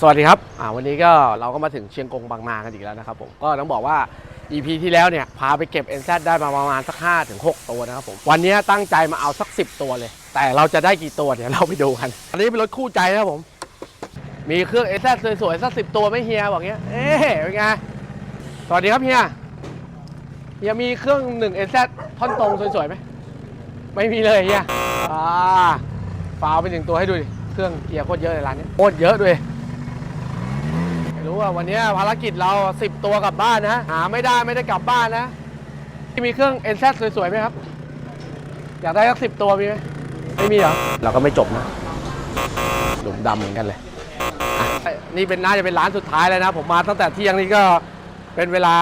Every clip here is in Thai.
สวัสดีครับวันนี้ก็เราก็มาถึงเชียงกงบางนากันอีกแล้วนะครับผมก็ต้องบอกว่า EP ที่แล้วเนี่ยพาไปเก็บ NZ ได้มาประมาณสัก5ถึง6ตัวนะครับผมวันนี้ตั้งใจมาเอาสัก 10 ตัวเลย แต่เราจะได้กี่ตัวเดี๋ยวเราไปดูกันอันนี้เป็นรถคู่ใจนะครับผม มีเครื่อง NZ สวยๆสักสิตัวไม่เฮียบอกเงี้ยเอ๊ะเป็นไงสวัสดีครับเฮียเฮียมีเครื่องหนึ่ง NZ ท่อนตรงสวยๆไหมไม่มีเลยเฮียอ่าฟาวไปหนึ่งตัวให้ดูดิเครื่องเฮียโคตรเยอะเลยร้านนี้โคตรเยอะด้วย รู้ว่าวันนี้ภารกิจเรา 10 ตัวกลับบ้านนะ หาไม่ได้ไม่ได้กลับบ้านนะ ที่มีเครื่อง NZ สวยๆไหมครับ อยากได้สักสิบตัวมีไหมไม่มีเหรอ เราก็ไม่จบนะหลุมดำเหมือนกันเลยอะนี่เป็นน่าจะเป็นร้านสุดท้ายแล้วนะ ผมมาตั้งแต่เที่ยงนี่ก็เป็นเวลา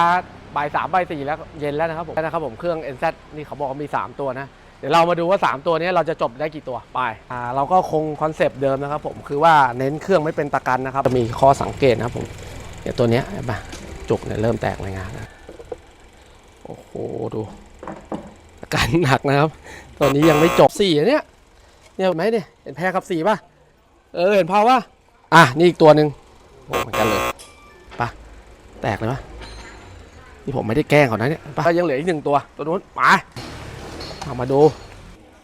บ่ายสามบ่ายสี่แล้วเย็นแล้วนะครับผมนะครับผมเครื่อง NZ นี่เขาบอกว่ามี 3 ตัวนะ เดี๋ยวเรามาดูว่า 3 ตัวนี้เราจะจบได้กี่ตัวไปอ่าเราก็คงคอนเซปต์เดิมนะครับผมคือว่าเน้นเครื่องไม่เป็นตะกันนะครับจะมีข้อสังเกตนะครับผมเดี๋ยวตัวเนี้ยเห็นปะจุกเนี่ยเริ่มแตกรายงานแล้วโอ้โหดูอาการหนักนะครับ ตัวนี้ยังไม่จบสี่อันเนี้ยเนี่ยเห็นไหมเนี่ยเห็นแพรกับสีป่ะเออเห็นพาวว่าอะนี่อีกตัวหนึ่งโอ้เหมือนกันเลยปะแตกเลยปะนี่ผมไม่ได้แกล้งเขานะเนี่ยปะยังเหลืออีกหนึ่งตัวตัวนู้นมา เอามาดู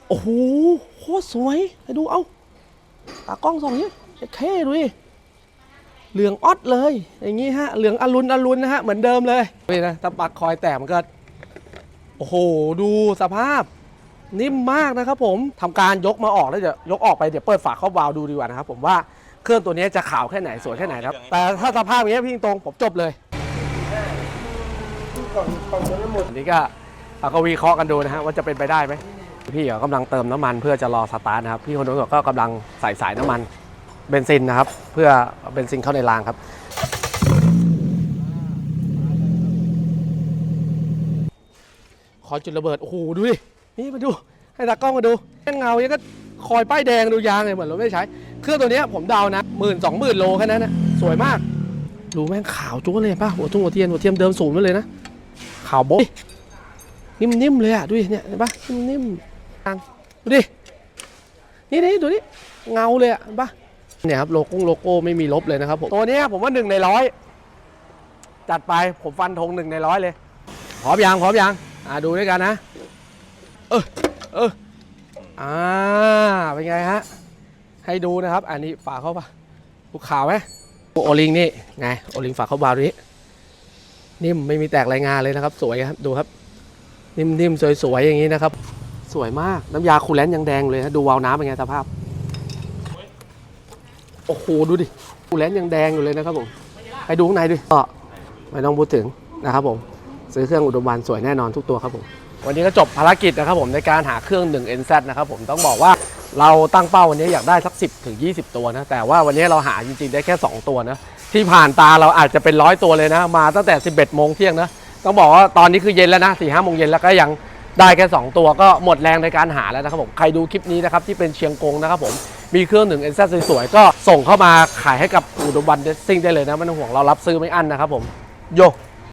โอ้โหโคตรสวยไปดูเอาตากล้องส่องนี้เท่ดูดิเหลืองออดเลย อย่างงี้ฮะเหลืองอรุณอรุณนะฮะเหมือนเดิมเลยนี่นะถ้าปักคอยแตกมันก็โอ้โหดูสภาพ นิ่มมากนะครับผมทำการยกมาออกแล้วเดี๋ยวยกออกไปเดี๋ยวเปิดฝาครอบวาล์วดูดีกว่านะครับผมว่าเครื่องตัวนี้จะขาวแค่ไหนสวยแค่ไหนครับ แต่ถ้าสภาพอย่างเงี้ยพี่ตรงผมจบเลยอันนี้ก็ เราก็วิเคราะห์กันดูนะฮะว่าจะเป็นไปได้ไหมพี่ก็กำลังเติมน้ำมันเพื่อจะรอสตาร์ทนะครับพี่คนนู้นก็กำลังใส่สายน้ำมันเบนซินนะครับ เพื่อเบนซินเข้าในรางครับ ขอจุดระเบิด โอ้โห ดูดิ นี่มาดู ให้ตากล้องมาดูเงาเนี่ยก็คอยป้ายแดงดูยางเลยเหมือนรถไม่ใช้ เครื่องตัวนี้ผมเดานะหมื่นสองหมื่นโลแค่นั้นนะสวยมาก ดูแม่งขาวจุ๊วเลยป่ะหัวทุ่งหัวเทียนหัวเทียมเดิมสูงไว้เลยนะ ขาวโบ๊ะ นิ่มๆเลยอะดูดิเนี่ยเห็นป่ะนิ่มๆทางดูดินี่นี่ดูดิเงาเลยอะเห็นป่ะเนี่ยครับโลโก้โลโก้ไม่มีลบเลยนะครับผมตัวนี้ผมว่าหนึ่งในร้อยจัดไปผมฟันธงหนึ่งในร้อยเลยพร้อมยังพร้อมยังอ่าดูด้วยกันนะ เออเอออ่าเป็นไงฮะให้ดูนะครับ อันนี้ฝาเข้าปะดูขาวไหมโอลิงนี่ไงโอลิงฝาเข้าบาร์ดูนี้นิ่มไม่มีแตกรายงานเลยนะครับ สวยครับดูครับ นิ่มๆ สวยๆ อย่างนี้นะครับ สวยมากน้ำยาคูลแลนต์ยังแดงเลยนะดูวาล์วน้ำเป็นไงสภาพ โอ้โห ดูดิคูลแลนต์ยังแดงอยู่เลยนะครับผมไปดูข้างในดิก็ไม่ต้องพูดถึงนะครับผม ซื้อเครื่องอุดมวันสวยแน่นอนทุกตัวครับผม วันนี้ก็จบภารกิจนะครับผมในการหาเครื่อง 1 NZ นะครับผมต้องบอกว่าเราตั้งเป้าวันนี้อยากได้สัก 10ถึง20 ตัวนะ แต่ว่าวันนี้เราหาจริงๆ ได้แค่ 2 ตัวนะ ที่ผ่านตาเราอาจจะเป็นร้อยตัวเลยนะ มาตั้งแต่ 11โมงเที่ยงนะ ต้องบอกว่าตอนนี้คือเย็นแล้วนะสี่ห้าโมงเย็นแล้วก็ยังได้แค่ 2 ตัวก็หมดแรงในการหาแล้วนะครับผมใครดูคลิปนี้นะครับที่เป็นเชียงกงนะครับผมมีเครื่องหนึ่งเอ็นซสวยๆก็ส่งเข้ามาขายให้กับอุดมบันเดซซิ่งได้เลยนะไม่ต้องห่วงเรารับซื้อไม่อั้นนะครับผมโย